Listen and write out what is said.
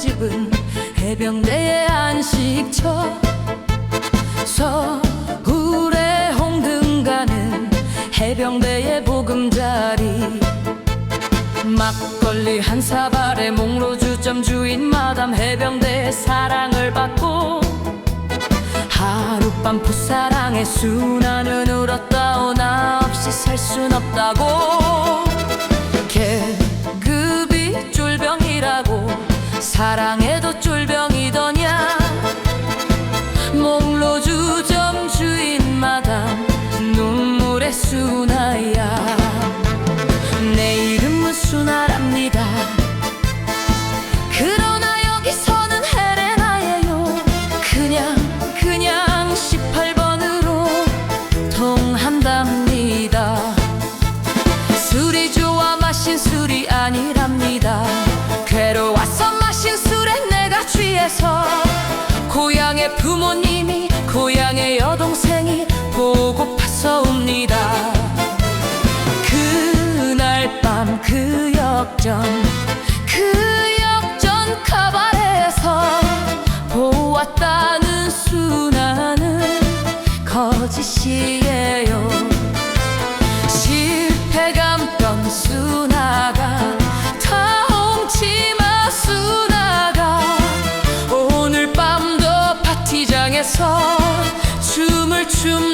집은 해병대의 안식처 서울의 홍등가는 해병대의 보금자리. 막걸리 한 사발에 목로주점 주인 마담 해병대의 사랑을 받고 하룻밤 풋사랑에 순환은 울었다 오 나 없이 살 순 없다고 사랑해도 쫄병이더냐? 목로주점 주인 마담 눈물의 순아야. 내 이름은 순아랍니다. 그러나 여기서는 헤레나예요. 그냥 그냥 18번으로 통한답니다. 술이 좋아 마신 술이 아니랍니다 취해서 고향의 부모님이 고향의 여동생이 보고파서 옵니다. 그날 밤 그 역전 그 역전 카바레에서 보았다는 순아는 거짓이에요 파티장에서 춤을 춘